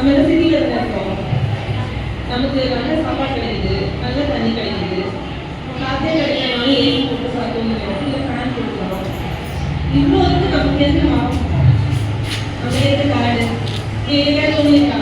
நம்ம எல்லாம் சிட்டியில் இருந்தால் நமக்கு நல்ல சாப்பாடு கிடைக்குது நல்ல தண்ணி கிடைக்குது. காற்றே கிடைக்கணும் ஏசி போட்டு சாப்பிடணும் இல்லை ஃபேன் கொடுக்கணும் இவ்வளோ வந்து நமக்கு எது நம்ம எது காடு ஏதாவது ஒன்று இருக்கா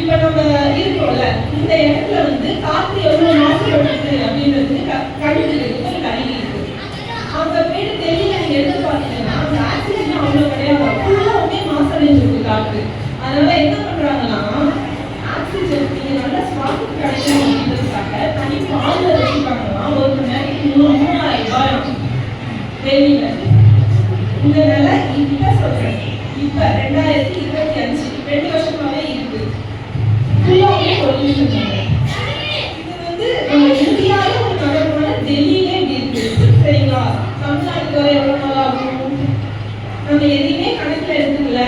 இப்போ நம்ம இருக்கோம்ல இந்த இடத்துல வந்து காத்து எவ்வளவு மாசுபடுது அப்படின்றது கண்டுபிடிக்கிறது கொஞ்சம் கருவி இருக்கு. அவங்க பேர் தெரிய நீங்க எடுத்து பார்த்தீங்கன்னா அந்த ஆக்சிஜன் அவ்வளவு கிடையாது. ஃபுல்லாவுமே மாசடைஞ்சிருக்கு காத்து. அதனால என்ன பண்றாங்கன்னா ஆக்சிஜன் நீங்க நல்ல சுவாசம் கிடைக்கும் அப்படின்றதுக்காக தனி பால் வச்சுக்காங்கன்னா ஒரு மணி நேரத்துக்கு மூணு மூணாயிரம் ரூபாய். வெளியில இந்த நிலை இப்ப சொல்றேன். இப்ப ரெண்டாயிரத்தி இருபத்தி அஞ்சு ரெண்டு வருஷமாவே ஃபுல்லாக இது வந்து இந்தியாவில் ஒரு தொடர்பான இருக்குது சரிங்களா? தமிழ்நாட்டுக்கு வர எவ்வளோ நாள் ஆகும் நம்ம எதையுமே கணக்கில் எடுத்துக்கல.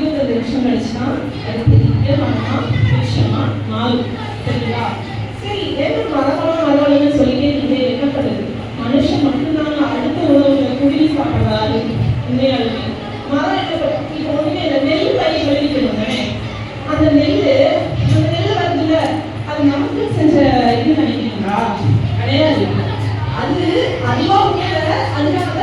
இருபது நிமிஷம் கழிச்சுன்னா அது தெரியுது மனமா சரிங்களா? சரி வெறும் மரபலாம் வரவழைன்னு சொல்லிட்டே நீங்க என்ன பண்ணுது மனுஷன் மட்டும்தான் அடுத்த உணவுகளை குடில் சாப்பிடுறாரு. இல்லையா மரம் என்ன நெல் பயிர் வெளியிடணும் அந்த நெல் அந்த அது நமக்கு செஞ்ச இது நினைக்கிறீங்களா? கிடையாது. அது அறிவாக அதுக்காக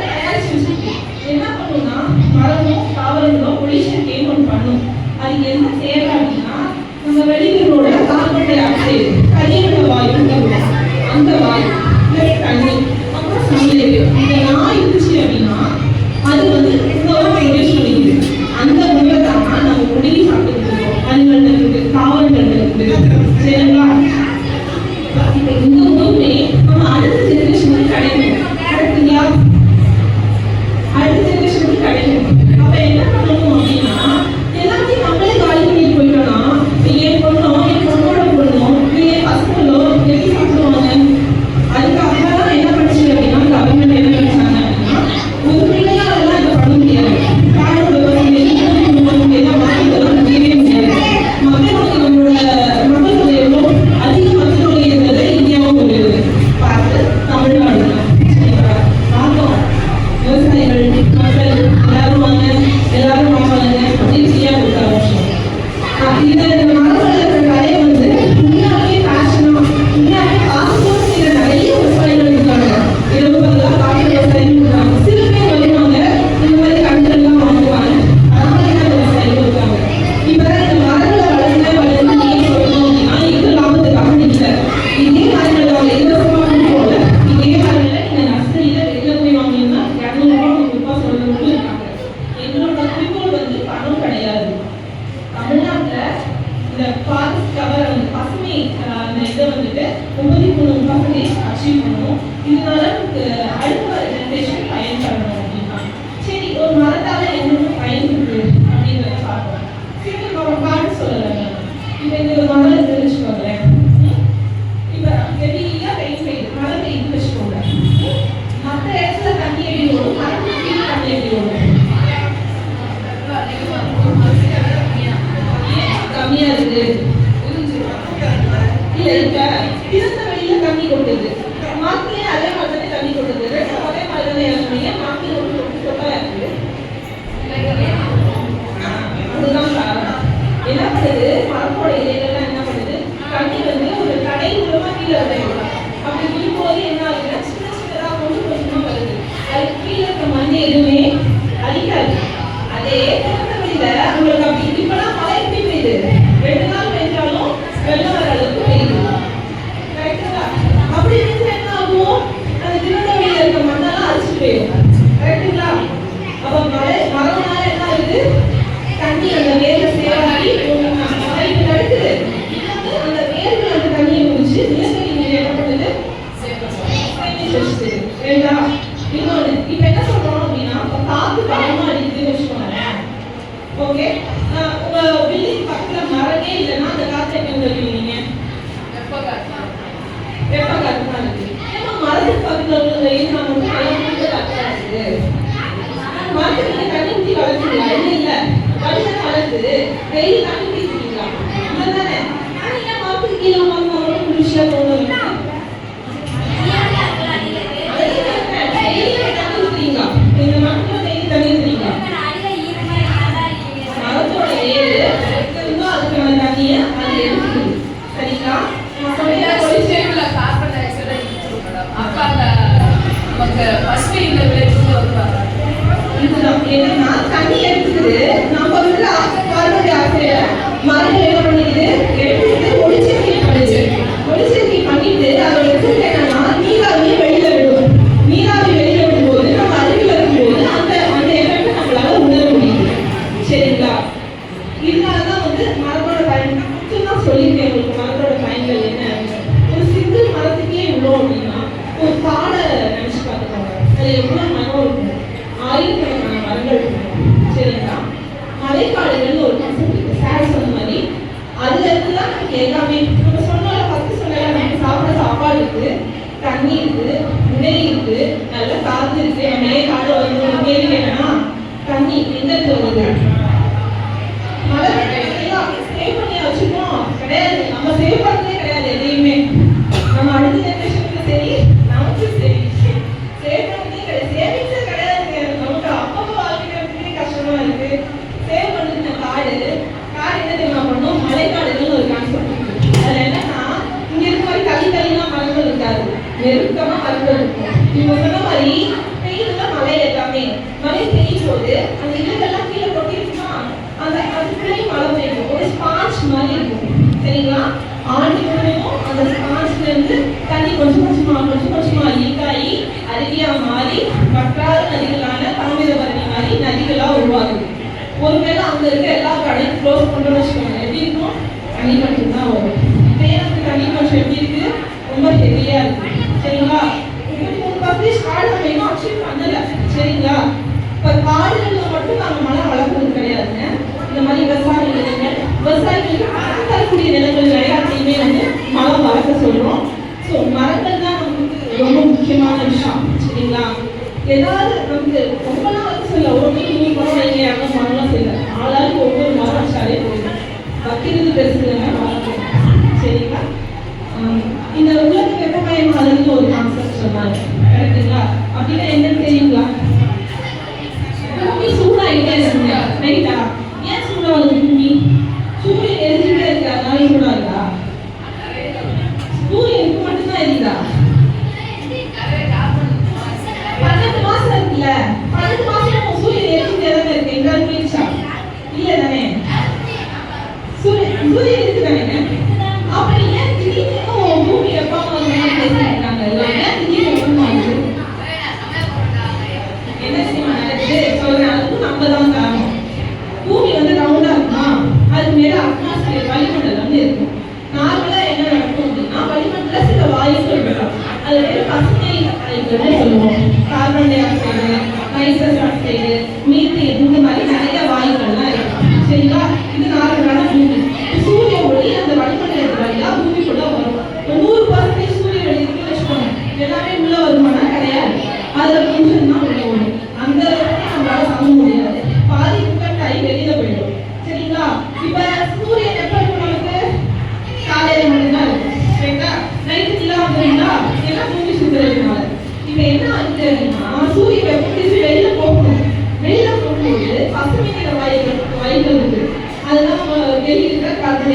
அதுக்கு என்ன அப்படின்னா நம்ம வெளியூரோட கார்பன் டை ஆக்சைடு கரியமிட அந்த வாயு தண்ணி அப்புறம் சமையல். அப்படின்னா அது வந்து அந்த உணவை தான் நம்ம உடனே சாப்பிட்டு இருக்கோம். காவல் வெண்ணில் இருக்குது சரிங்களா இந்த இதனால நமக்கு அடுத்த வர ஜென்ரேஷன் பயன்படணும் அப்படின்னா சரி ஒரு மரத்தால என்னென்ன பயன் அப்படின்றத பார்ப்போம் சரி நம்ம பாட்டு இப்போ இந்த ஒரு மரம் இருந்து வச்சுக்கோங்களேன் இப்போ வெளியில வெயில் பெய்யுது. மழை வச்சுக்கோங்க. மற்ற இடத்துல தண்ணி ஓடும்? மரத்துக்கு கீழே தண்ணி எப்படி ஓடும்? கம்மியா இருக்கு. இல்ல இப்ப திறந்த வெளியில தண்ணி கொட்டுது. அதே மாதிரி தண்ணி கொட்டுது அதே மாதிரி தானே இறங்குறீங்க மாத்தி ஒரு தொட்டு தொட்டா இருக்கு அதுதான் காரணம் என்ன பண்ணுது மரத்தோட இலைகள்லாம் என்ன பண்ணுது தண்ணி வந்து ஒரு கடை மூலமா கீழே விளையும் அப்படி விழும்போது என்ன ஆகுதுன்னா சின்ன சின்னதாக கொஞ்சம் கொஞ்சமா வருது அது கீழே இருக்க மண் எதுவுமே அடிக்காது அதே திறந்த வெளியில உங்களுக்கு அப்படி இப்பெல்லாம் மழை எப்படி பெய்யுது ரெண்டு நாள் பெய்ஞ்சாலும் வெள்ளம் வர அளவுக்கு பெய்யுது கரெக்டுங்களா அப்படி இருந்தா என்ன ஆகும் அந்த திறந்த வெளியில இருக்க மண்ணெல்லாம் அரிச்சு போயிடும் கரெக்டுங்களா அப்ப மழை மரம்னால என்ன ஆகுது தண்ணி அந்த வேர்ல சேராகி ஒரு மழைக்கு நடக்குது இன்னொன்று அந்த வேர்கள் அந்த தண்ணியை குடிச்சு நிலத்தடி நீர் என்ன பண்ணுது சேமிச்சு வச்சுது. ரெண்டா இன்னொன்று இப்ப என்ன சொல்றோம் அப்படின்னா இப்ப காத்து பலமா அடிக்குதுன்னு வச்சுக்கோங்களேன் ஓகே உங்க பில்டிங் பக்கத்துல மரமே இல்லைன்னா அந்த காத்து எங்க வருவீங்க வெப்ப காத்து தான் இருக்கு ஏன்னா மரத்துக்கு பக்கத்துல உள்ள இருந்தா மட்டும் நல்லா காத்து இருக்கு மரத்துக்கு நீங்க தண்ணி ஊத்தி வளர்த்துங்களா இல்ல இல்ல வடிதான் வெயில் தண்ணி ஊத்திக்கிறீங்களா இல்லதானே ஆனா ஏன் மரத்துக்கு கீழே உட்கார்ந்து மட்டும் குளிர்ச்சியா தோணுது வெயில்ல தண்ணி ஊத்துறீங்களா இந்த மரத்துல வெயில் தண்ணி ஊத்துறீங்களா மரத்தோட வேரு இன்னும் அதுக்கான தண்ணியை அது எடுத்துக்குது சரிங்களா அப்படியே ஒளிச்சு இதுதான் என்னன்னா தண்ணி எடுத்துக்குது நம்ம வந்து கார்பன் டை ஆக்சைடை மரங்கள் என்ன பண்ணிக்குது எடுத்துக்கிட்டு ஒளிச்சேர்க்கை ஒளிச்சேர்க்கை பண்ணிட்டு அதோட ரிசல்ட் என்னன்னா நீராவியை வெளியில விடும் நீராவி வெளியில விடும்போது நம்ம அருகில் இருக்கும்போது அந்த அந்த எஃபெக்ட் நம்மளால உணர முடியுது. சரிங்களா? இதனால தான் வந்து மரத்தோட பயன் மட்டும்தான் சொல்லியிருக்கேன் உங்களுக்கு மரத்தோட பயன்கள் என்ன? ஒரு சிங்கிள் மரத்துக்கே இவ்வளோ அப்படின்னா ஒரு காடை நினைச்சு பார்த்துக்கோங்க. அது எவ்வளோ மரம் இருக்கும்? ஆயிரக்கணக்கான மரங்கள் இருக்கும். சரிங்களா ஒரு கான்செப்ட் இருக்கு சார் சொன்ன மாதிரி அதுல இருந்து தான் நமக்கு எல்லாமே நம்ம சொன்னோம்ல ஃபர்ஸ்ட் சொன்னல நமக்கு சாப்பிட சாப்பாடு இருக்கு தண்ணி இருக்கு உடை இருக்கு நல்ல காத்து இருக்கு நம்ம காடு வந்து ஒரு தண்ணி எங்க தோணுது வருது மழை எல்லாம் சேவ் பண்ணி வச்சுக்கோம் கிடையாது நம்ம சேவ் பண்ணதே கிடையாது எதையுமே நம்ம அடுத்த ஜெனரேஷனுக்கு சரி நமக்கு சரி சேவ் பண்ணதே கிடையாது சேவிங்ஸே கிடையாதுங்க நமக்கு அப்பப்போ வாழ்க்கைக்கிறதுக்கே கஷ்டமா இருக்கு சேவ் பண்ணது காடு காடு என்ன தெரியுமா பண்ணும் மலைக்காடுகள்னு ஒரு கான்செப்ட் இருக்கு அதுல என்னன்னா இங்க இருக்க மாதிரி தள்ளி தள்ளிலாம் மரங்கள் இருக்காது நெருக்கமா மரங்கள் இருக்கும் இவங்க சொன்ன மாதிரி பெய்யுதுல மழை எல்லாமே மழை பெய்யும் போது அந்த இலைகள்லாம் கீழே கொட்டிருக்குமா அந்த அதுக்குள்ளேயும் மழை பெய்யும் ஒரு ஸ்பாஞ்ச் மாதிரி இருக்கும் சரிங்களா அந்த ஸ்பாஞ்ச்ல இருந்து தண்ணி கொஞ்சம் கொஞ்சமா கொஞ்சம் கொஞ்சமா லீக் ஆகி அருவியா மாறி வற்றாத நதிகளான தாமிரபரணி மாதிரி நதிகளா உருவாகுது. ஒருவேளை அங்க இருக்க எல்லா கடையும் க்ளோஸ் பண்றோம்னு வச்சுக்கோங்க எப்படி இருக்கும்? தண்ணி மட்டும் தான் வரும். இப்போ எனக்கு தண்ணி கொஞ்சம் எப்படி இருக்கு? ரொம்ப ஹெவியா இருக்கு.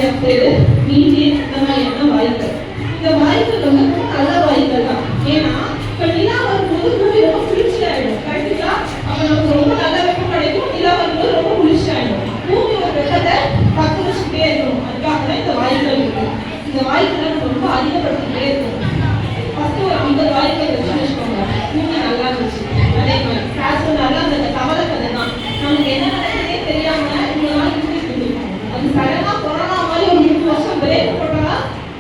செய்து கார்பன் டை ஆக்சைடு இந்த மாதிரியான வாயுக்கள் இந்த வாயுக்கள் வந்து நல்ல வாய்ப்பு தான். ஏன்னா இப்ப நிலா வரும்போது பூமி ரொம்ப குளிர்ச்சி ஆயிடும் கரெக்டுங்களா அப்ப நமக்கு ரொம்ப நல்ல வெப்பம் கிடைக்கும். நிலா வரும்போது ரொம்ப குளிர்ச்சி ஆயிடும் பூமி ஒரு வெப்பத்தை பத்து வச்சுட்டே இருக்கும் அதுக்காக தான் இந்த வாயுக்கள் இருக்கு. இந்த வாயுக்களை நம்ம ரொம்ப அதிகப்படுத்திட்டே இருக்கும் பத்து ஐம்பது வாயுக்கள் வச்சு வச்சுக்கோங்க பூமி நல்லா இருந்துச்சு அதே மாதிரி காசு நல்லா அந்த கவலை கதை தான் நமக்கு என்ன நடக்குதுன்னே தெரியாம இவ்வளவு நாள் இருந்துட்டு இருந்தோம். அது சடனா கொரோனா மாதிரி ஒரு மூணு வருஷம் பிரேக் போட்டா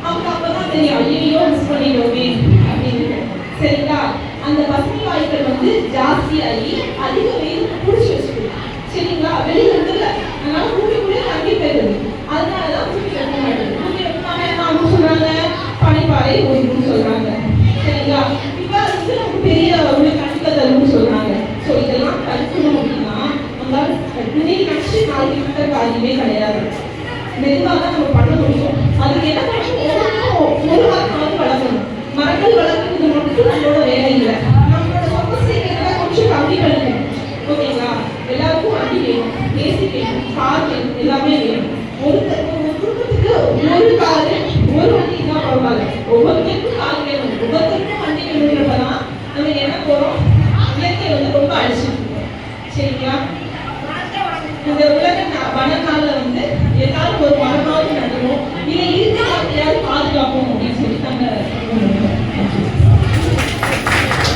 அவங்க அப்பதான் தெரியும் ஐயோ மிஸ் பண்ணிட்டோமே அப்படின்னு சரிங்களா அந்த பசுமை வாயுக்கள் வந்து ஜாஸ்தியாகி அதிக வெயில் பிடிச்சி வச்சுக்குது சரிங்களா வெளியில இருக்குல்ல அதனால பூமிக்குள்ளே தங்கி போயிருது அதனாலதான் பூமி வெப்ப மாட்டேங்குது பூமி வெப்பமான என்ன ஆகும் சொல்றாங்க பனிப்பாறை ஓய்வுன்னு சொல்றாங்க சரிங்களா இப்ப அது வந்து நமக்கு பெரிய ஒரு கண்டிப்பா தரும்னு சொல்றாங்க ஸோ இதெல்லாம் தடுக்கணும் அப்படின்னா நம்மளால இன்னைக்கு நினைச்சு நாளைக்கு கிட்ட காரியமே கிடையாது. மெதுவாக தான் நம்ம பண்ண முடியும் அதுக்கு என்ன பண்ணணும்? ஒரு மரமாவது வளர்க்கணும். மரங்கள் வளர்க்கிறது மட்டும் நம்மளோட வேலை இல்லை. நம்மளோட சொந்த சேவைகளை கொஞ்சம் கம்மி பண்ணணும் ஓகேங்களா? எல்லாருக்கும் வண்டி வேணும் ஏசி வேணும் கார் வேணும் எல்லாமே வேணும். ஒரு குடும்பத்துக்கு ஒரு கார் ஒரு வண்டி தான் பரவாயில்ல. ஒவ்வொருத்தருக்கும் கார் வேணும். ஒவ்வொருத்தருக்கும் வண்டி வேணுங்கிறப்பதான் நம்ம என்ன போகிறோம் இயற்கை வந்து ரொம்ப அழிச்சிட்டு இருக்கோம். சரிங்களா? இந்த உலக நா- காலில் வந்து எல்லாரும் ஒரு மரமாவது